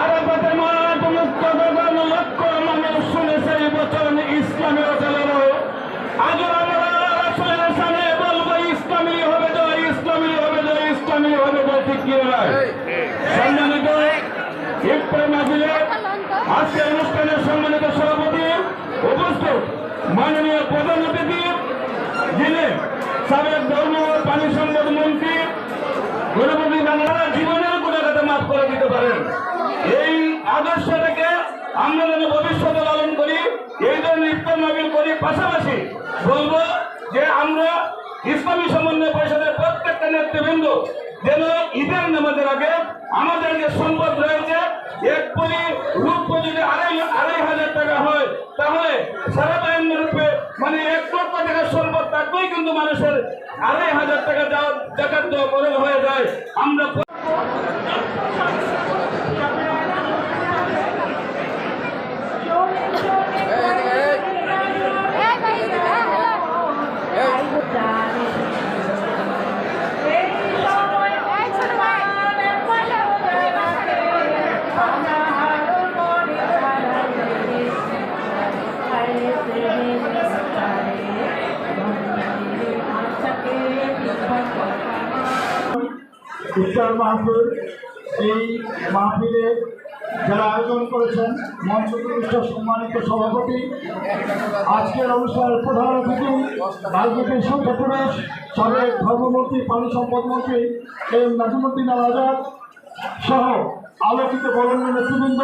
আরাফাতের মাঠ মুক্তগণ লক্ষ মানুষ শুনেছে এই বচন ইসলামের চলেন আজ আমরা রাসূলের সামনে বলব, ইসলামী হবে জয় ইসলামী হবে জয় ইসলামী হবে জয় ঠিক কি নয় সম্মানিত ইফতার মাহফিলে আজকে অনুষ্ঠানের সম্মানিত সভাপতি উপস্থিত জীবনের গুণাগাতে মাফ করে দিতে পারেন। এই আদর্শটাকে আমরা যেন ভবিষ্যতে লালন করি, এই জন্য ইফতার মাহফিল করি। পাশাপাশি বলব যে আমরা ইসলামী সমন্বয় পরিষদের প্রত্যেকটা নেতৃবৃন্দ যেন ঈদের নামাজের আগে আমাদের যে সম্পদ রয়েছে, এক কোটি রূপ যদি আড়াই আড়াই হাজার টাকা হয়। তাহলে সারা রূপে মানে এক লক্ষ টাকার সম্পদ থাকলেই কিন্তু মানুষের আড়াই হাজার টাকা যাওয়া জাকাত দেওয়া হয়ে যায়। আমরা ইফতার মাহফিল, এই মাহফিলে যারা আয়োজন করেছেন মঞ্চ প্রতিষ্ঠা সম্মানিত সভাপতি, আজকের অনুষ্ঠানের প্রধান অতিথি, রাজনীতির সংখ্যাপুরুষ সাবেক ধর্মমন্ত্রী, পানি সম্পদ মন্ত্রী এম নাজিমুদ্দিন আজাদ সহ আলোকিত বরণ্য নেতৃবৃন্দ,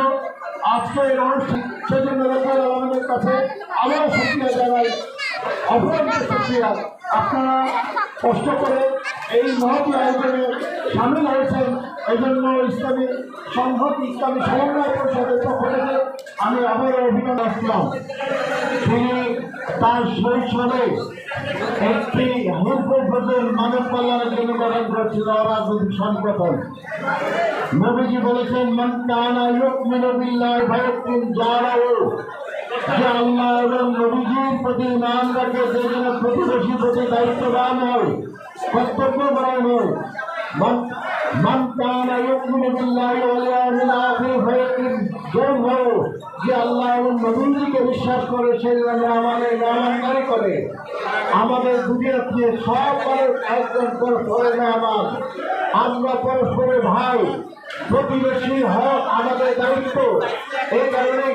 আজকের অনুষ্ঠান, সেজন্য আলমের কাছে আবারও শুক্রিয়া জানাই। অপরাধ শুক্রিয়া। আপনারা কষ্ট করে এই মহতি আয়োজনে সামিল হয়েছেন এই জন্য ইসলামী সংহতি, ইসলামী সমন্বয় পরিষদের পক্ষ থেকে আমি আবারও অভিনন্দন আসলাম তিনি তার শৈশবে একটি ফজল মানব কল্যাণের জন্য গঠন করেছিল রাজনৈতিক সংগঠন। নবীজি বলেছেন, মান কানা ইউমিনু বিল্লাহি ফায়াকুন জারাহু। যে আল্লাহ এবং নবীজির প্রতি ইমান রাখে যে যেন প্রতিবেশী প্রতি দায়িত্ববান হয়। মান- মান কানা ইউমিনু বিল্লাহি ওয়াল ইয়াউমিল আখির ফায়াকুন জারাহু যে আল্লাহ এবং নবীজিকে বিশ্বাস করে সে যেন আমাদের নামাঙ্গারি করে আমাদের দুনিয়াতে সব মানুষ একজন পরস্পরের আমার। আমরা পরস্পরের ভাই, প্রতিবেশী হক আমাদের দায়িত্ব। এই কারণে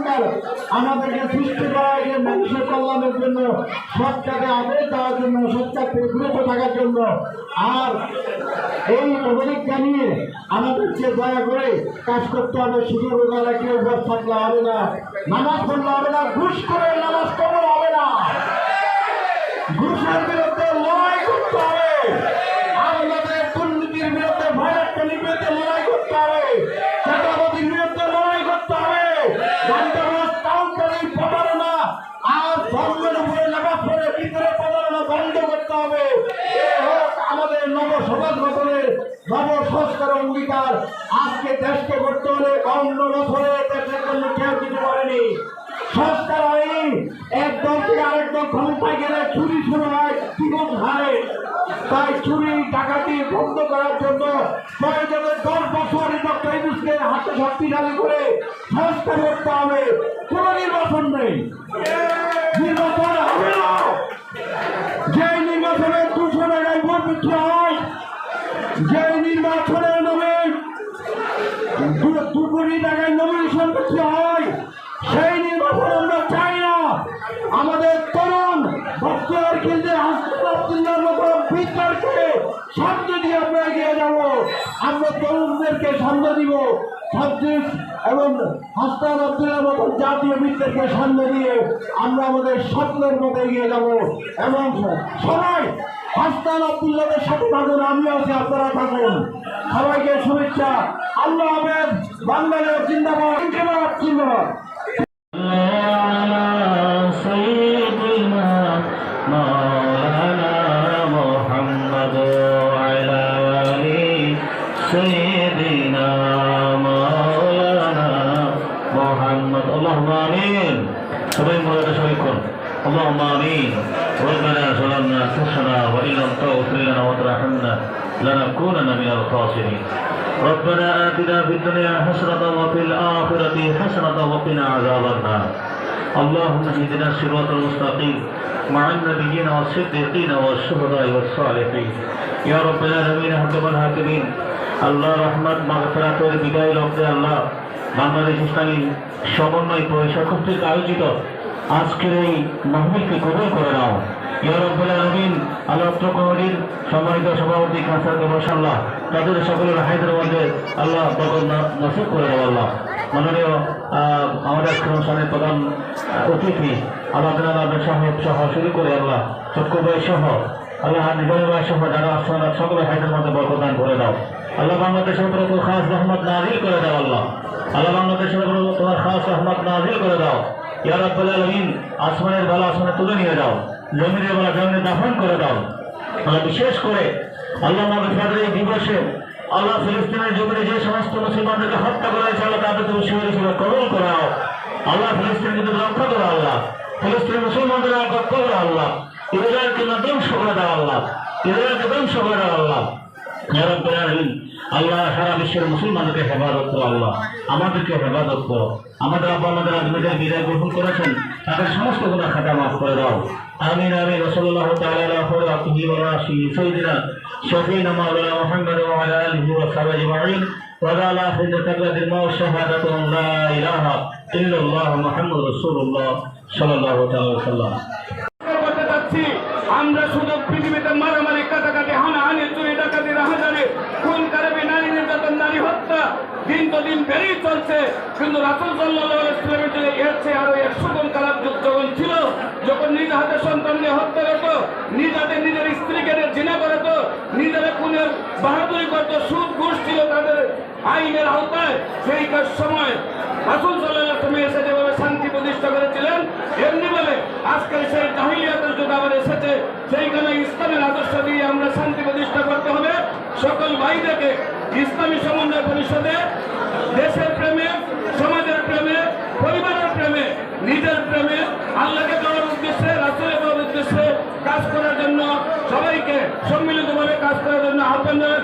মুনকার আমাদেরকে সৃষ্টি করা হয়েছে মানুষের কল্যাণের জন্য সৎটাকে আদেশ দেওয়ার জন্য সৎটাকে বিরত থাকার জন্য। আর এই অবলিক জানিয়ে আমাদেরকে দয়া করে কাজ করতে হবে। শুধু রোজারা কেউ বস থাকলে হবে না, নামাজ পড়লে হবে না, ঘুষ করে নামাজ কবল হবে না। ঘুষের বিরুদ্ধে দেশকে করতে হলে অন্য বছরে দেশের জন্য কেউ কিছু করেনি। সংস্কার হয়নি এক দল থেকে আরেক দল ক্ষমতায় গেলে চুরি শুরু হয় জীবন হারে। তাই চুরি, ডাকাতি বন্ধ করার জন্য প্রয়োজনে দশ বছর ডক্টর ইউনুসকে হাতে শক্তিশালী করে সংস্কার করতে হবে। কোন নির্বাচন নেই। নির্বাচন হবে না। যে নির্বাচনে দুশো টাকায় ভোট হয় যে নির্বাচনের মিত্রকে সামনে দিব। ছাব্বিশ এবং হাস্তান আব্দুল্লাহ মতন জাতীয় মিত্রকে সামনে দিয়ে আমরা আমাদের স্বপ্নের মতো এগিয়ে যাব। এবং সবাই হাস্তান আব্দুল্লাহদের সাথে থাকুন আমি আছি, আপনারা থাকুন। সবাইকে শুভেচ্ছা। আল্লাহ আবেদ বাংলাদেশ জিন্দাবাদ। চিন্তাবাদ Say مولانا سيدنا مولانا محمد. اللهم آمين. সবাই মজাটা সবাই اللهم آمين. ربنا ظلمنا أنفسنا وإن لم تغفر لنا وترحمنا لنكونن من الخاسرين. ربنا آتنا في الدنيا حسنة وفي الآخرة حسنة وقنا عذاب النار. اللهم اهدنا الصراط المستقيم مع النبيين والصديقين والشهداء والصالحين. يا رب العالمين حكم الحاكمين. আল্লাহ রহমত, মাগফিরাতের বিদায় লগ্নে আল্লাহ বাংলাদেশ ইসলামী সমন্বয় পরিষদ কর্তৃক আয়োজিত আজকের এই মাহমিলকে কবুল করে নাও। ইয়া রব্বুল আলামিন কমিটির সম্মানিত সভাপতি কাসার তাদের সকলের হায়দের মধ্যে আল্লাহ না- নসিব করে দাও আল্লাহ। মাননীয় আমাদের অনুষ্ঠানের প্রধান অতিথি আল্লাহ সাহেব সহ শুরু করে আল্লাহ। চক্র ভাই সহ, আল্লাহ ভাই সহ, যারা আসছেন সকলের হায়দের মধ্যে বরকত দান করে দাও। আল্লাহ বাংলাদেশের উপরে তোর খাস রহমত নাজিল করে দাও, আল্লাহ। আল্লাহ বাংলাদেশের উপরে তোমার খাস রহমত নাজিল করে দাও। ইয়া রাব্বুল আলামিন, আসমানের বেলা আসমানে তুলে নিয়ে দাও জমিনের বেলা জমিনে দাফন করে দাও। আল্লাহ বিশেষ করে আল্লাহ মাগফিরাতের এই দিবসে আল্লাহ ফিলিস্তিনের জমিনে যে সমস্ত মুসলমানদেরকে হত্যা করা হয়েছে, আল্লাহ তাদের তুমি শিবির হিসেবে কবল করাও আল্লাহ ফিলিস্তিন কিন্তু রক্ষা করো, আল্লাহ। ফিলিস্তিন মুসলমানদের রক্ষা করো আল্লাহ। ইসরায়েলকে ধ্বংস করে দাও, আল্লাহ। ইসরায়েলকে ধ্বংস করে দাও, আল্লাহ। আল্লাহ সারা বিশ্বের মুসলমানদেরকে হেফাজত করো আল্লাহ আমাদেরকে হেফাজত করো আমাদের আব্বা আমাদের আজমিদের বিদায় গ্রহণ করেছেন তাদের সমস্ত গুণা খাতা মাফ করে দাও আমিন আমিন ওসল্লাহ তাআলা আলা খৈরাতিহি ওয়া রাশি সাইয়্যিদিনা শফিনা মাওলানা মুহাম্মদ ওয়া আলা আলিহি ওয়া সাহবিহি আজমাইন وقال آخر تقلد الموت شهادة أن لا إله إلا الله محمد رسول الله صلى الله عليه وسلم করতে যাচ্ছি আমরা শুধু পৃথিবীতে মারামারি দিন তো দিন বেড়েই চলছে। কিন্তু রাসুল সাল্লাহ ইসলামের যুগে এর চেয়ে আরও একশো গুণ খারাপ যুগ যখন ছিল, যখন নিজ হাতে সন্তানকে হত্যা করত, নিজ হাতে নিজের স্ত্রীকে জিনা করত, নিজের খুনের বাহাদুরি করত, সুদ ঘুষ ছিল তাদের আইনের আওতায়। সেই সময় রাসুল সাল্লাহ তুমি এসে যেভাবে শান্তি প্রতিষ্ঠা করেছিলেন, এমনি বলে আজকের সেই জাহিলিয়াতের যুগ আবার এসেছে সেইখানে ইসলামের আদর্শ দিয়ে আমরা শান্তি প্রতিষ্ঠা করতে হবে। সকল ভাইদেরকে ইসলামী সমন্বয় পরিষদে দেশের প্রেমে, সমাজের প্রেমে, পরিবারের প্রেমে, নিজের প্রেমে আল্লাহকে দেওয়ার উদ্দেশ্যে, রাসুলের দেওয়ার উদ্দেশ্যে কাজ করার জন্য সবাইকে সম্মিলিতভাবে কাজ করার জন্য আহ্বান জানাচ্ছি।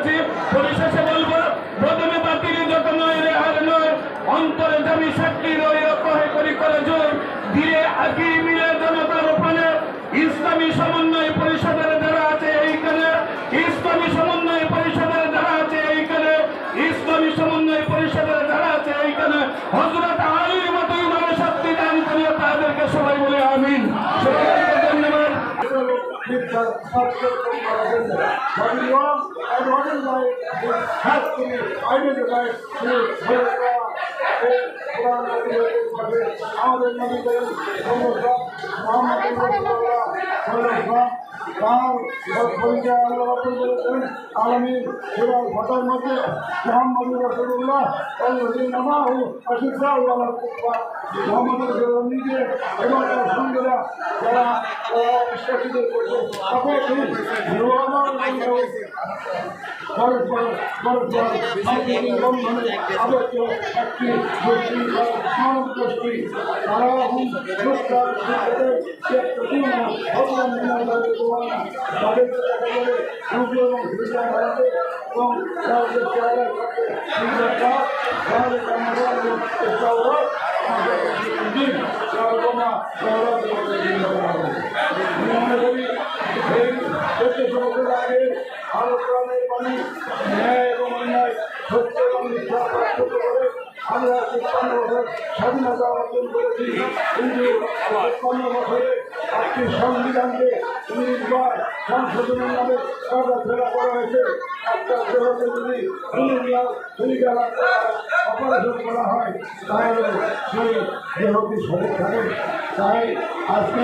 What is wrong and what is right it has to be identified through Quran. Quran আমাদের নবী করিম সাল্লাল্লাহু মুহাম্মদ আলামিন সুরা ফাতার মধ্যে মুহাম্মদ কুফার মুহাম্মদ রাসূলুল্লাহ নিজে এবং তার সঙ্গীরা যারা বিশ্বাসীদের করছে একটি এখন সুস্কার তাদের দেখা যাবে রূপ এবং ভিজা হারাতে এবং তাদের চেহারায় থাকে সুন্দরতা তাহলে আমরা সৌরভ দিন সর্বমা সৌরভ মনে করি এই এবং এবং স্বাধীনতা অর্জন করেছি। কিন্তু তিপ্পান্ন বছরে সংবিধানকে উনিশবার সংশোধনের নামে সরকার করা হয়েছে। একটা গ্রহকে যদি করা হয়, অপারেশন করা হয় তাহলে সেই দেহটি সঠিক থাকে তাই আজকে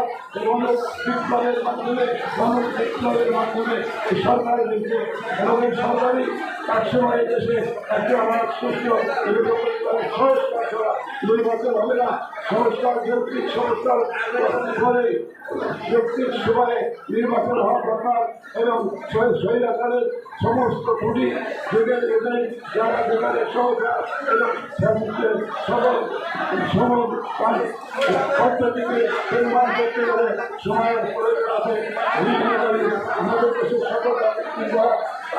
বিপ্লবের মাধ্যমে বিপ্লবের মাধ্যমে সরকার এবং এই সরকারই একসময় দেশে একটা আমার সুস্থ সংস্কার হবে না সংস্কার যৌক্তিক সংস্কার করে যৌক্তিক সময়ে নির্বাচন হওয়া দরকার এবং স্বৈরাচারের সমস্ত ত্রুটি যুগের যুগে যারা যেখানে সরকার এবং সকল সমল পদ্ধতিকে নির্মাণ গেলে সময়ের প্রয়োজন আছে। আমাদের দেশের সকল রাজনীতিবিদরা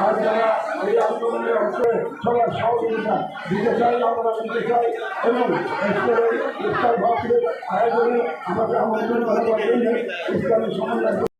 আর যারা এই আন্দোলনের অংশে সবার সহযোগিতা দিতে চাই আমরা দিতে চাই। এবং ইসলাম ভাবকে আয়োজনে আমাকে আমন্ত্রণ করা ইসলামী সমন্বয়